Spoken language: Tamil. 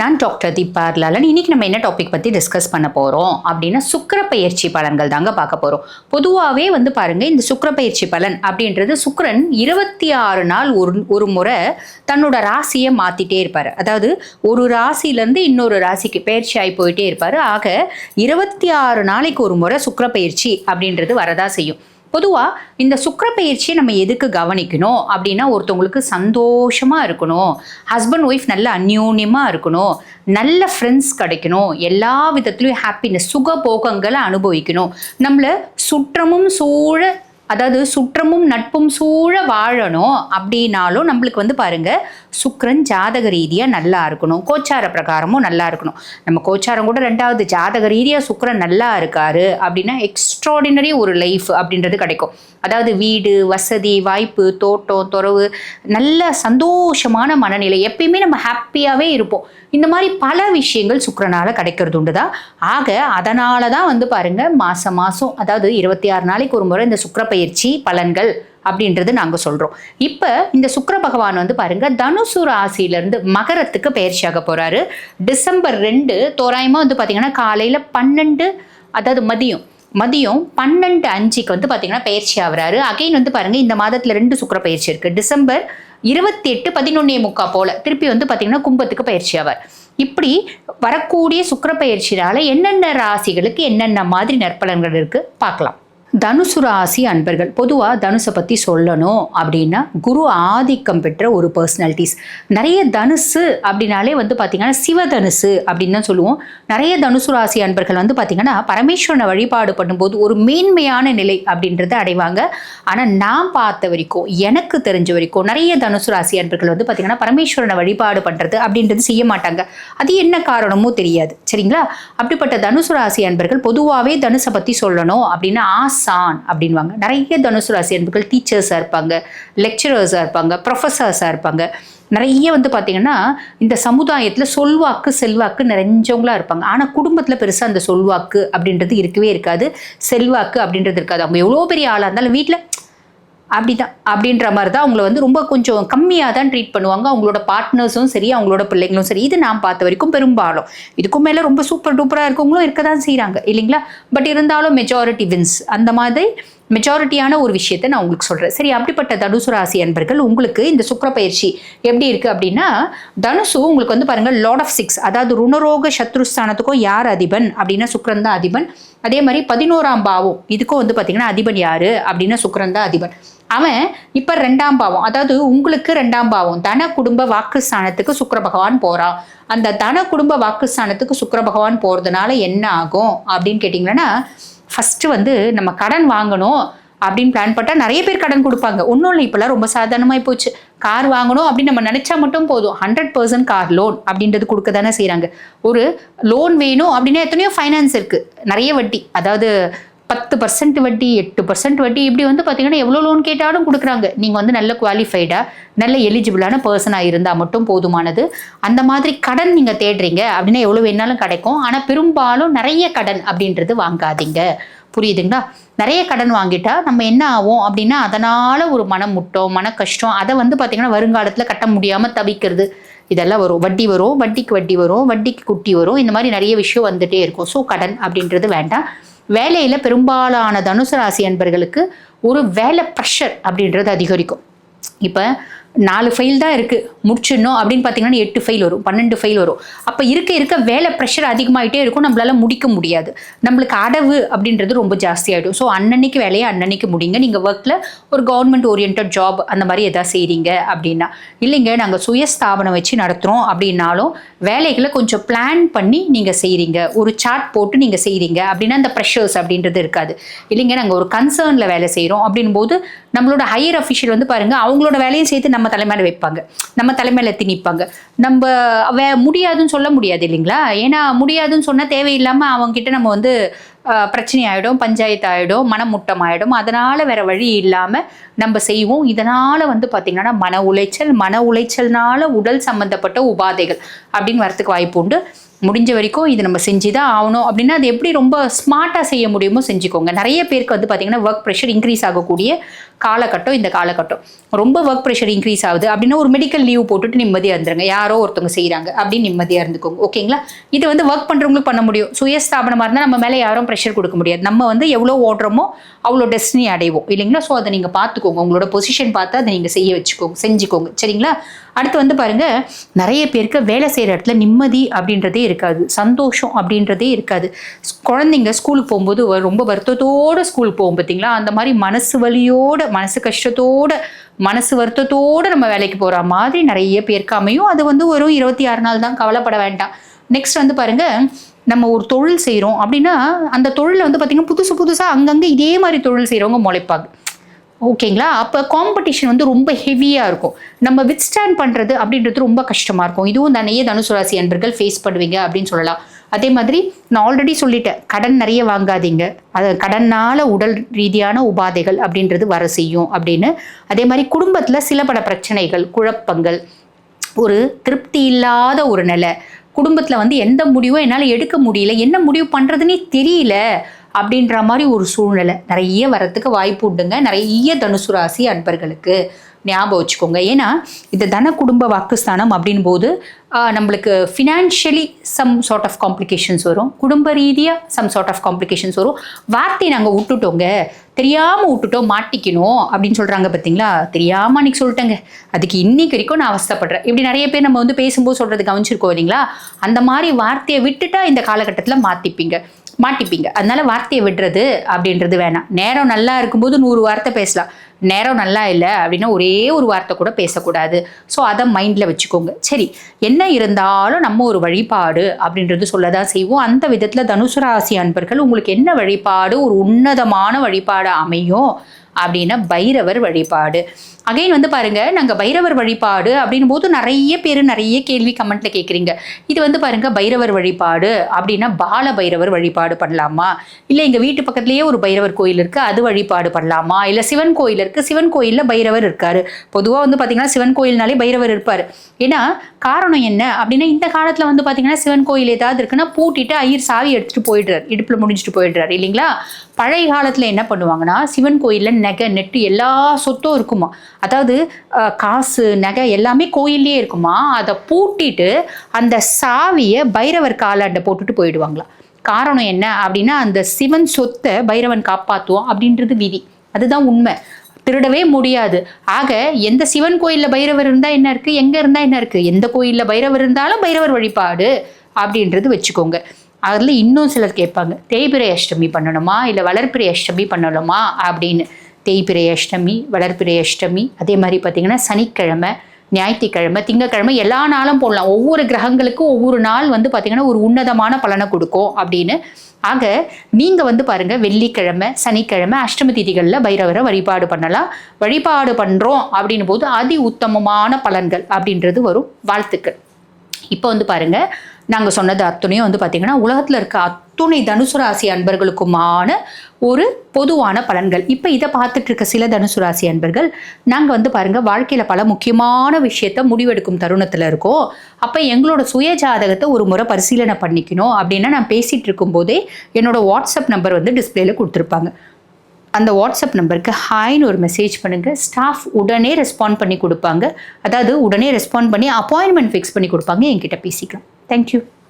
நான் டாக்டர் தீபா லாலன் இன்னைக்கு நம்ம என்ன டாபிக் பற்றி டிஸ்கஸ் பண்ண போகிறோம் அப்படின்னா சுக்கர பயிற்சி பலன்கள் தாங்க பார்க்க போகிறோம் பொதுவாகவே வந்து பாருங்கள் இந்த சுக்கர பயிற்சி பலன் அப்படின்றது சுக்கரன் இருபத்தி ஆறு நாள் ஒரு ஒரு முறை தன்னோட ராசியை மாற்றிட்டே இருப்பார். அதாவது ஒரு ராசியிலேருந்து இன்னொரு ராசிக்கு பயிற்சி ஆகி போயிட்டே இருப்பார். ஆக இருபத்தி ஆறு நாளைக்கு ஒரு முறை சுக்கர பயிற்சி அப்படின்றது வரதா செய்யும். பொதுவாக இந்த சுக்கிர பயிற்சியை நம்ம எதுக்கு கவனிக்கணும்? அப்படின்னா ஒருத்தவங்களுக்கு சந்தோஷமாக இருக்கணும். ஹஸ்பண்ட் ஒய்ஃப் நல்ல அந்யூன்யமாக இருக்கணும். நல்ல ஃப்ரெண்ட்ஸ் கிடைக்கணும். எல்லா விதத்துலையும் ஹாப்பினஸ் சுகபோகங்களை அனுபவிக்கணும். நம்மளை சுற்றமும் சூழ அதாவது சுற்றமும் நட்பும் சூழ வாழணும் அப்படின்னாலும் நம்மளுக்கு வந்து பாருங்க சுக்கரன் ஜாதக ரீதியாக நல்லா இருக்கணும். கோச்சார பிரகாரமும் நல்லா இருக்கணும். நம்ம கோச்சாரம் கூட ரெண்டாவது ஜாதக ரீதியாக சுக்கரன் நல்லா இருக்காரு அப்படின்னா எக்ஸ்ட்ராடினரி ஒரு லைஃப் அப்படின்றது கிடைக்கும். அதாவது வீடு வசதி வாய்ப்பு தோட்டம் துறவு நல்ல சந்தோஷமான மனநிலை எப்பயுமே நம்ம ஹாப்பியாகவே இருப்போம். இந்த மாதிரி பல விஷயங்கள் சுக்கரனால் கிடைக்கிறது உண்டு தான் ஆக அதனால தான் வந்து பாருங்க மாசம் மாதம் அதாவது இருபத்தி ஆறு நாளைக்கு ஒரு முறை இந்த சுக்கரப்பை பயிற்சி பலன்கள் அப்படின்றது நாங்கள் சொல்கிறோம் இப்போ இந்த சுக்கர பகவான் வந்து பாருங்க தனுசு ராசியிலேருந்து மகரத்துக்கு பயிற்சியாக போகிறாரு டிசம்பர் ரெண்டு தோராயமாக வந்து பார்த்தீங்கன்னா காலையில் பன்னெண்டு அதாவது மதியம் மதியம் பன்னெண்டு அஞ்சுக்கு வந்து பார்த்தீங்கன்னா பயிற்சி ஆகுறாரு. அகைன் வந்து பாருங்க இந்த மாதத்தில் ரெண்டு சுக்கிர பயிற்சி இருக்குது டிசம்பர் இருபத்தி எட்டு பதினொன்னே முக்கா போல் திருப்பி வந்து பார்த்தீங்கன்னா கும்பத்துக்கு பயிற்சி ஆவார். இப்படி வரக்கூடிய சுக்கிர பயிற்சினால் என்னென்ன ராசிகளுக்கு என்னென்ன மாதிரி நற்பலன்கள் இருக்குது பார்க்கலாம். தனுசு ராசி அன்பர்கள் பொதுவாக தனுசை பற்றி சொல்லணும் அப்படின்னா குரு ஆதிக்கம் பெற்ற ஒரு பர்சனாலிட்டிஸ் நிறைய தனுசு அப்படின்னாலே வந்து பார்த்திங்கன்னா சிவதனுசு அப்படின்னு தான் சொல்லுவோம். நிறைய தனுசு ராசி அன்பர்கள் வந்து பார்த்திங்கன்னா பரமேஸ்வரனை வழிபாடு பண்ணும்போது ஒரு மேன்மையான நிலை அப்படின்றத அடைவாங்க. ஆனால் நான் பார்த்த வரைக்கும் எனக்கு தெரிஞ்ச வரைக்கும் நிறைய தனுசு ராசி அன்பர்கள் வந்து பார்த்திங்கன்னா பரமேஸ்வரனை வழிபாடு பண்ணுறது அப்படின்றது செய்ய மாட்டாங்க. அது என்ன காரணமோ தெரியாது. சரிங்களா? அப்படிப்பட்ட தனுசு ராசி அன்பர்கள் பொதுவாகவே தனுசை பற்றி சொல்லணும் அப்படின்னா சான் அப்படின்வாங்க நிறைய தனுசு ராசி அன்புகள் டீச்சர்ஸாக இருப்பாங்க லெக்சரர்ஸாக இருப்பாங்க ப்ரொஃபஸர்ஸாக இருப்பாங்க. நிறைய வந்து பார்த்தீங்கன்னா இந்த சமுதாயத்தில் சொல்வாக்கு செல்வாக்கு நிறைஞ்சவங்களா இருப்பாங்க. ஆனால் குடும்பத்தில் பெருசாக அந்த சொல்வாக்கு அப்படின்றது இருக்கவே இருக்காது. செல்வாக்கு அப்படின்றது இருக்காது. அவங்க எவ்வளோ பெரிய ஆளாக இருந்தாலும் வீட்டில் அப்படிதான் அப்படின்ற மாதிரி தான் அவங்கள வந்து ரொம்ப கொஞ்சம் கம்மியாக தான் ட்ரீட் பண்ணுவாங்க. அவங்களோட பார்ட்னர்ஸும் சரி அவங்களோட பிள்ளைங்களும் சரி. இது நான் பார்த்த வரைக்கும் பெரும்பாலும். இதுக்கும் மேலே ரொம்ப சூப்பர் டூப்பராக இருக்கவங்களும் இருக்க தான் செய்கிறாங்க இல்லைங்களா? பட் இருந்தாலும் மெஜாரிட்டி வின்ஸ் அந்த மாதிரி மெஜாரிட்டியான ஒரு விஷயத்தை நான் உங்களுக்கு சொல்கிறேன் சரி அப்படிப்பட்ட தனுசு ராசி அன்பர்கள் உங்களுக்கு இந்த சுக்கர பயிற்சி எப்படி இருக்குது அப்படின்னா தனுசு உங்களுக்கு வந்து பாருங்கள் லார்ட் ஆஃப் சிக்ஸ் அதாவது ருணரோக சத்ருஸ்தானத்துக்கும் யார் அதிபன் அப்படின்னா சுக்கரன் தான் அதிபன். அதே மாதிரி பதினோராம் பாவம் இதுக்கும் வந்து பார்த்தீங்கன்னா அதிபன் யார் அப்படின்னா சுக்கரன் தான் அதிபன். அவன் இப்போ ரெண்டாம் பாவம். அதாவது உங்களுக்கு ரெண்டாம் பாவம். தன குடும்ப வாக்குஸ்தானத்துக்கு சுக்கர பகவான் போகிறான் அந்த தன குடும்ப வாக்குஸ்தானத்துக்கு சுக்கர பகவான் போகிறதுனால என்ன ஆகும் அப்படின்னு கேட்டிங்கன்னா ஃபஸ்ட்டு வந்து நம்ம கடன் வாங்கணும் அப்படின்னு பிளான் பண்ணால் நிறைய பேர் கடன் கொடுப்பாங்க. ஒன்றும் இல்லை இப்போல்லாம் ரொம்ப சாதாரணமாகி போச்சு. கார் வாங்கணும் அப்படின்னு நம்ம நினச்சா மட்டும் போதும். ஹண்ட்ரட் பர்சன்ட் கார் லோன் அப்படின்றது கொடுக்க தானே செய்கிறாங்க ஒரு லோன் வேணும் அப்படின்னா எத்தனையோ ஃபைனான்ஸ் இருக்குது நிறைய வட்டி. அதாவது பத்து பர்சன்ட் வட்டி எட்டு பர்சன்ட் வட்டி இப்படி வந்து பார்த்தீங்கன்னா எவ்வளோ லோன் கேட்டாலும் கொடுக்குறாங்க. நீங்கள் வந்து நல்ல குவாலிஃபைடாக நல்ல எலிஜிபிளான பர்சனாக இருந்தால் மட்டும் போதுமானது. அந்த மாதிரி கடன் நீங்கள் தேடுறீங்க அப்படின்னா எவ்வளோ வேணாலும் கிடைக்கும். ஆனால் பெரும்பாலும் நிறைய கடன் அப்படின்றது வாங்காதீங்க. புரியுதுங்களா? நிறைய கடன் வாங்கிட்டா நம்ம என்ன ஆகும் அப்படின்னா அதனால் ஒரு மனம் முட்டம் மன கஷ்டம் அதை வந்து பார்த்திங்கன்னா வருங்காலத்தில் கட்ட முடியாமல் தவிக்கிறது. இதெல்லாம் வரும். வட்டி வரும் வட்டிக்கு வட்டி வரும் வட்டிக்கு குட்டி வரும். இந்த மாதிரி நிறைய விஷயம் வந்துட்டே இருக்கும். ஸோ கடன் அப்படின்றது வேண்டாம். வேலையில் பெரும்பாலான தனுசு ராசி அன்பர்களுக்கு ஒரு வேலை ப்ரெஷர் அப்படின்றது அதிகரிக்கும். இப்போ நாலு ஃபைல் தான் இருக்குது முடிச்சிடணும் அப்படின்னு பார்த்தீங்கன்னா எட்டு ஃபைல் வரும். பன்னெண்டு ஃபைல் வரும். அப்போ இருக்க இருக்க வேலை ப்ரெஷர் அதிகமாகிட்டே இருக்கும். நம்மளால் முடிக்க முடியாது. நம்மளுக்கு அடவு அப்படின்றது ரொம்ப ஜாஸ்தியாகிடும் ஸோ அன்னன்னைக்கு வேலையை அன்னன்னைக்கு முடிங்க. நீங்கள் ஒர்க்கில் ஒரு கவர்மெண்ட் ஓரியன்ட் ஜாப் அந்த மாதிரி எதாவது செய்கிறீங்க அப்படின்னா இல்லைங்க நாங்கள் சுயஸ்தாபனம் வச்சு நடத்துகிறோம் அப்படின்னாலும் வேலைகளை கொஞ்சம் பிளான் பண்ணி நீங்கள் செய்கிறீங்க ஒரு சார்ட் போட்டு நீங்கள் செய்கிறீங்க அப்படின்னா அந்த ப்ரெஷர்ஸ் அப்படின்றது இருக்காது. இல்லைங்க நாங்கள் ஒரு கன்சர்னில் வேலை செய்கிறோம் அப்படின் போது நம்மளோட ஹையர் அஃபிஷியல் வந்து பாருங்கள் அவங்களோட வேலையும் சேர்த்து நம்ம நம்ம தலைமையில வைப்பாங்க. நம்ம தலைமையில திணிப்பாங்க. நம்ம வே முடியாதுன்னு சொல்ல முடியாது இல்லைங்களா? ஏன்னா முடியாதுன்னு சொன்னால் தேவையில்லாமல் அவங்ககிட்ட நம்ம வந்து பிரச்சனை ஆகிடும் பஞ்சாயத்து ஆகிடும் மனமுட்டம் ஆகிடும் அதனால் வேற வழி இல்லாமல் நம்ம செய்வோம். இதனால் வந்து பார்த்திங்கன்னா மன உளைச்சல் மன உளைச்சல்னால உடல் சம்மந்தப்பட்ட உபாதைகள் அப்படின்னு வரத்துக்கு வாய்ப்பு உண்டு. முடிஞ்ச வரைக்கும் இது நம்ம செஞ்சு தான் ஆகணும். அப்படின்னா அது எப்படி ரொம்ப ஸ்மார்ட்டாக செய்ய முடியுமோ செஞ்சுக்கோங்க. நிறைய பேருக்கு வந்து பார்த்திங்கன்னா ஒர்க் ப்ரெஷர் இன்க்ரீஸ் ஆகக்கூடிய காலகட்டம் இந்த காலகட்டம். ரொம்ப ஒர்க் ப்ரெஷர் இன்க்ரீஸ் ஆகுது அப்படின்னா ஒரு மெடிக்கல் லீவ் போட்டுட்டு நிம்மதியாக இருந்துருங்க. யாரோ ஒருத்தவங்க செய்கிறாங்க அப்படின்னு நிம்மதியாக இருந்துக்கோங்க. ஓகேங்களா இது வந்து ஒர்க் பண்ணுறவங்களுக்கு பண்ண முடியும். சுயஸ்தாபனமாக இருந்தால் நம்ம மேலே யாரும் ப்ரெஷர் கொடுக்க முடியாது. நம்ம வந்து எவ்வளோ ஓடுறோமோ அவ்வளோ டெஸ்டினி அடைவோம். இல்லைங்களா? ஸோ அதை நீங்கள் பார்த்துக்கோங்க. உங்களோட பொசிஷன் பார்த்து அதை நீங்கள் செய்ய வச்சுக்கோங்க. செஞ்சுக்கோங்க. சரிங்களா? அடுத்து வந்து பாருங்க நிறைய பேருக்கு வேலை செய்கிற இடத்துல நிம்மதி அப்படின்றதே இருக்காது. சந்தோஷம் அப்படின்றதே இருக்காது. குழந்தைங்க ஸ்கூலுக்கு போகும்போது ரொம்ப வருத்தத்தோட ஸ்கூலுக்கு போகும் பார்த்தீங்களா அந்த மாதிரி மனசு வலியோட மனசு கஷ்டத்தோட மனசு வருத்தத்தோடு நம்ம வேலைக்கு போகிற மாதிரி நிறைய பேருக்கு அமையும். அது வந்து ஒரு இருபத்தி ஆறு நாள் தான். கவலைப்பட வேண்டாம். நெக்ஸ்ட் வந்து பாருங்கள் நம்ம ஒரு தொழில் செய்கிறோம் அப்படின்னா அந்த தொழிலில் வந்து பார்த்திங்கன்னா புதுசு புதுசாக அங்கங்கே இதே மாதிரி தொழில் செய்கிறவங்க முளைப்பாங்க. ஓகேங்களா? அப்போ காம்படிஷன் வந்து ரொம்ப ஹெவியாக இருக்கும். நம்ம வித்ஸ்டாண்ட் பண்ணுறது அப்படின்றது ரொம்ப கஷ்டமாக இருக்கும். இதுவும் தானே தனுசு ராசி அன்பர்கள் ஃபேஸ் பண்ணுவீங்க அப்படின்னு சொல்லலாம். அதே மாதிரி நான் ஆல்ரெடி சொல்லிட்டேன். கடன் நிறைய வாங்காதீங்க. அது கடனால் உடல் ரீதியான உபாதைகள் அப்படின்றது வர செய்யும் அப்படின்னு. அதே மாதிரி குடும்பத்தில் சில பல பிரச்சனைகள் குழப்பங்கள் ஒரு திருப்தி இல்லாத ஒரு நிலை. குடும்பத்தில் வந்து எந்த முடிவும் என்னால் எடுக்க முடியல என்ன முடிவு பண்ணுறதுனே தெரியல. அப்படின்ற மாதிரி ஒரு சூழ்நிலை. நிறைய வரத்துக்கு வாய்ப்பு உண்டுங்க. நிறைய தனுசு ராசி அன்பர்களுக்கு ஞாபகம் வச்சுக்கோங்க. ஏன்னா இந்த தன குடும்ப வாக்குஸ்தானம் அப்படின் போது நம்மளுக்கு financially some sort of complications வரும். குடும்ப ரீதியாக சம் சார்ட் ஆஃப் காம்ப்ளிகேஷன்ஸ் வரும். வார்த்தையை நாங்கள் விட்டுட்டோங்க. தெரியாமல் விட்டுட்டோம் மாட்டிக்கணும் அப்படின்னு சொல்கிறாங்க பார்த்தீங்களா தெரியாமல் அன்றைக்கி சொல்லிட்டேங்க. அதுக்கு இன்னைக்கு வரைக்கும் நான் அவஸ்தைப்படுறேன். இப்படி நிறைய பேர் நம்ம வந்து பேசும்போது சொல்கிறது கவனிச்சிருக்கோம் இல்லைங்களா? அந்த மாதிரி வார்த்தையை விட்டுட்டா இந்த காலகட்டத்தில் மாற்றிப்பீங்க மாட்டிப்பீங்க அதனால வார்த்தையை விடுறது அப்படின்றது வேணாம். நேரம் நல்லா இருக்கும்போது நூறு வார்த்தை பேசலாம். நேரம் நல்லா இல்லை அப்படின்னா ஒரே ஒரு வார்த்தை கூட பேசக்கூடாது. ஸோ அதை மைண்டில் வச்சுக்கோங்க. சரி என்ன இருந்தாலும் நம்ம ஒரு வழிபாடு அப்படின்றது சொல்ல தான் செய்வோம். அந்த விதத்தில் தனுசு ராசி அன்பர்கள் உங்களுக்கு என்ன வழிபாடு? ஒரு உன்னதமான வழிபாடு அமையும் அப்படின்னா பைரவர் வழிபாடு. அகைன் வந்து பாருங்க நாங்கள் பைரவர் வழிபாடு அப்படின் போது நிறைய பேர் நிறைய கேள்வி கமெண்ட்ல கேட்குறீங்க இது வந்து பாருங்க பைரவர் வழிபாடு அப்படின்னா பால பைரவர் வழிபாடு பண்ணலாமா? இல்லை எங்கள் வீட்டு பக்கத்துலேயே ஒரு பைரவர் கோயில் இருக்கு அது வழிபாடு பண்ணலாமா? இல்லை சிவன் கோயில் இருக்கு சிவன் கோயிலில் பைரவர் இருக்காரு. பொதுவாக வந்து பார்த்தீங்கன்னா சிவன் கோயில்னாலே பைரவர் இருப்பார். ஏன்னா காரணம் என்ன அப்படின்னா இந்த காலத்தில் வந்து பார்த்தீங்கன்னா சிவன் கோயில் ஏதாவது இருக்குன்னா பூட்டிட்டு ஐயர் சாவி எடுத்துட்டு போயிடுறாரு இடுப்பில் முடிஞ்சுட்டு போயிடுறாரு இல்லைங்களா? பழைய காலத்தில் என்ன பண்ணுவாங்கன்னா சிவன் கோயிலில் நெகை நெட்டு எல்லா சொத்தும் இருக்குமா? அதாவது காசு நகை எல்லாமே கோயில்லேயே இருக்குமா? அதை பூட்டிட்டு அந்த சாவியை பைரவர் காலாண்டை போட்டுட்டு போயிடுவாங்களாம் காரணம் என்ன அப்படின்னா அந்த சிவன் சொத்தை பைரவன் காப்பாற்றுவோம் அப்படின்றது விதி. அதுதான் உண்மை. திருடவே முடியாது. ஆக எந்த சிவன் கோயிலில் பைரவர் இருந்தால் என்ன இருக்குது எங்கே இருந்தால் என்ன இருக்குது எந்த கோயிலில் பைரவர் இருந்தாலும் பைரவர் வழிபாடு அப்படின்றது வச்சுக்கோங்க. அதில் இன்னும் சிலர் கேட்பாங்க தேய்பிரை அஷ்டமி பண்ணணுமா? இல்லை வளர்ப்பிரை அஷ்டமி பண்ணணுமா? அப்படின்னு. தேய்பிறை அஷ்டமி வளர்ப்பிறை அஷ்டமி அதே மாதிரி பார்த்தீங்கன்னா சனிக்கிழமை ஞாயிற்றுக்கிழமை திங்கக்கிழமை எல்லா நாளும் போடலாம். ஒவ்வொரு கிரகங்களுக்கும் ஒவ்வொரு நாள் வந்து பார்த்தீங்கன்னா ஒரு உன்னதமான பலனை கொடுக்கும் அப்படின்னு. ஆக நீங்கள் வந்து பாருங்க வெள்ளிக்கிழமை சனிக்கிழமை அஷ்டமி திதிகளில் பைரவரை வழிபாடு பண்ணலாம். வழிபாடு பண்ணுறோம் அப்படின்னும் போது அதி உத்தமமான பலன்கள் அப்படின்றது வரும் வாழ்த்துக்கள். இப்போ வந்து பாருங்க நாங்கள் சொன்னது அத்துணையும் வந்து பார்த்தீங்கன்னா உலகத்தில் இருக்க அத்துணை தனுசு ராசி அன்பர்களுக்குமான ஒரு பொதுவான பலன்கள். இப்போ இதை பார்த்துட்டு இருக்க சில தனுசு ராசி அன்பர்கள் நாங்கள் வந்து பாருங்கள் வாழ்க்கையில் பல முக்கியமான விஷயத்த முடிவெடுக்கும் தருணத்தில் இருக்கோம். அப்போ எங்களோட சுய ஜாதகத்தை ஒரு முறை பரிசீலனை பண்ணிக்கணும் அப்படின்னா நான் பேசிகிட்டு இருக்கும்போதே என்னோட வாட்ஸ்அப் நம்பர் வந்து டிஸ்பிளேல கொடுத்துருப்பாங்க. அந்த வாட்ஸ்அப் நம்பருக்கு ஹாய்னு ஒரு மெசேஜ் பண்ணுங்கள் ஸ்டாஃப் உடனே ரெஸ்பாண்ட் பண்ணி கொடுப்பாங்க. அதாவது உடனே ரெஸ்பாண்ட் பண்ணி அப்பாயின்மெண்ட் ஃபிக்ஸ் பண்ணி கொடுப்பாங்க. என்கிட்ட பேசிக்கலாம். தேங்க்யூ